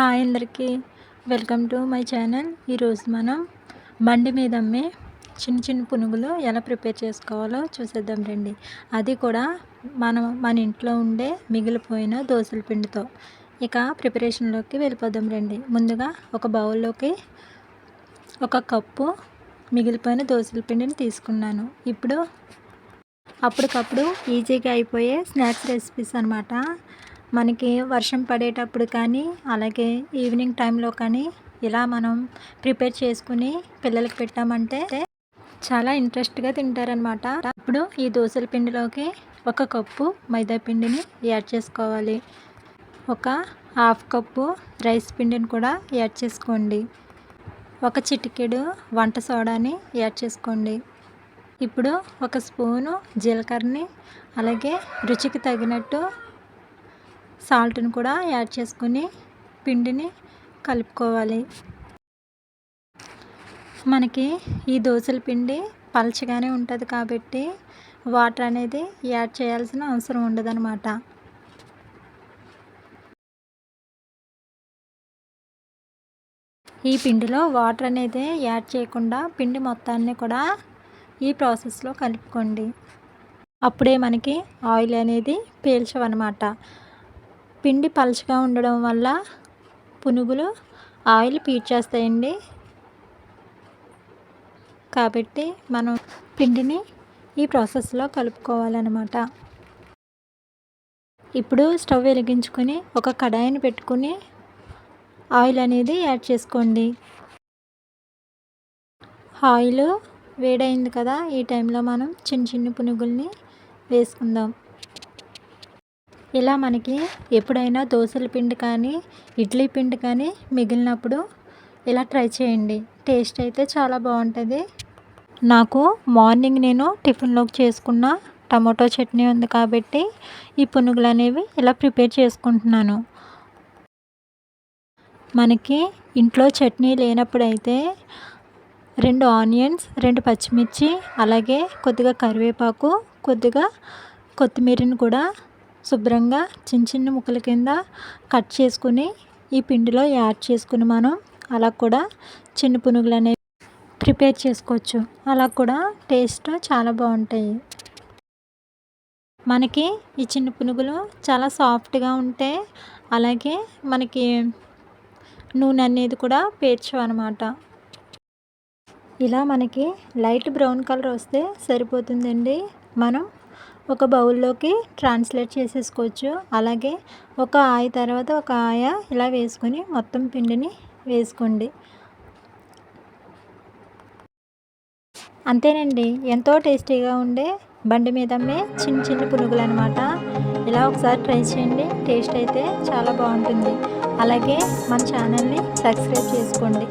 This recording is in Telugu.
హాయ్ అందరికీ. Welcome to my channel. ఈరోజు మనం బండి మీద అమ్మే చిన్న చిన్న పునుగులు ఎలా ప్రిపేర్ చేసుకోవాలో చూసేద్దాం రండి. అది కూడా మనం మన ఇంట్లో ఉండే మిగిలిపోయిన దోశల పిండితో. ఇక ప్రిపరేషన్లోకి వెళ్ళిపోదాం రండి. ముందుగా ఒక బౌల్లోకి ఒక కప్పు మిగిలిపోయిన దోశల పిండిని తీసుకున్నాను. ఇప్పుడు అప్పటికప్పుడు ఈజీగా అయిపోయే స్నాక్స్ రెసిపీస్ అనమాట మనకి వర్షం పడేటప్పుడు కానీ అలాగే ఈవినింగ్ టైంలో కానీ ఇలా మనం ప్రిపేర్ చేసుకుని పిల్లలకి పెట్టామంటే చాలా ఇంట్రెస్ట్గా తింటారనమాట ఇప్పుడు ఈ దోశల పిండిలోకి ఒక కప్పు మైదా పిండిని యాడ్ చేసుకోవాలి. ఒక హాఫ్ కప్పు రైస్ పిండిని కూడా యాడ్ చేసుకోండి. ఒక చిటికెడు వంట సోడాని యాడ్ చేసుకోండి. ఇప్పుడు ఒక స్పూను జీలకర్రని అలాగే రుచికి తగినట్టు సాల్ట్ని కూడా యాడ్ చేసుకుని పిండిని కలుపుకోవాలి. మనకి ఈ దోశల పిండి పలచగానే ఉంటుంది కాబట్టి వాటర్ అనేది యాడ్ చేయాల్సిన అవసరం ఉండదన్నమాట. ఈ పిండిలో వాటర్ అనేది యాడ్ చేయకుండా పిండి మొత్తాన్ని కూడా ఈ ప్రాసెస్లో కలుపుకోండి. అప్పుడే మనకి ఆయిల్ అనేది పీల్చవన్నమాట. పిండి పలచగా ఉండడం వల్ల పునుగులు ఆయిల్ పీల్చేస్తాయండి కాబట్టి మనం పిండిని ఈ ప్రాసెస్లో కలుపుకోవాలన్నమాట. ఇప్పుడు స్టవ్ వెలిగించుకొని ఒక కడాయిని పెట్టుకుని ఆయిల్ అనేది యాడ్ చేసుకోండి. ఆయిల్ వేడైంది కదా ఈ టైంలో మనం చిన్న చిన్న పునుగుల్ని వేసుకుందాం. ఇలా మనకి ఎప్పుడైనా దోశల పిండి కానీ ఇడ్లీ పిండి కానీ మిగిలినప్పుడు ఇలా ట్రై చేయండి. టేస్ట్ అయితే చాలా బాగుంటుంది. నాకు మార్నింగ్ నేను టిఫిన్లోకి చేసుకున్న టమాటో చట్నీ ఉంది కాబట్టి ఈ పునుగులు అనేవి ఇలా ప్రిపేర్ చేసుకుంటున్నాను. మనకి ఇంట్లో చట్నీ లేనప్పుడైతే రెండు ఆనియన్స్ రెండు పచ్చిమిర్చి అలాగే కొద్దిగా కరివేపాకు కొద్దిగా కొత్తిమీరని కూడా శుభ్రంగా చిన్న చిన్న ముక్కల కింద కట్ చేసుకుని ఈ పిండిలో యాడ్ చేసుకుని మనం అలా కూడా చిన్న పునుగులు అనేవి ప్రిపేర్ చేసుకోవచ్చు. అలా కూడా టేస్ట్ చాలా బాగుంటాయి. మనకి ఈ చిన్న పునుగులు చాలా సాఫ్ట్గా ఉంటే అలాగే మనకి నూనె అనేది కూడా పేర్చవన్నమాట ఇలా మనకి లైట్ బ్రౌన్ కలర్ వస్తే సరిపోతుందండి. మనం ఒక బౌల్లోకి ట్రాన్స్లేట్ చేసేసుకోవచ్చు. అలాగే ఒక ఆయ తర్వాత ఒక ఆయ ఇలా వేసుకొని మొత్తం పిండిని వేసుకోండి. అంతేనండి. ఎంతో టేస్టీగా ఉండే బండి మీదమ్మే చిన్న చిన్న పునుగులు అనమాట ఇలా ఒకసారి ట్రై చేయండి. టేస్ట్ అయితే చాలా బాగుంటుంది. అలాగే మన ఛానల్ని సబ్స్క్రైబ్ చేసుకోండి.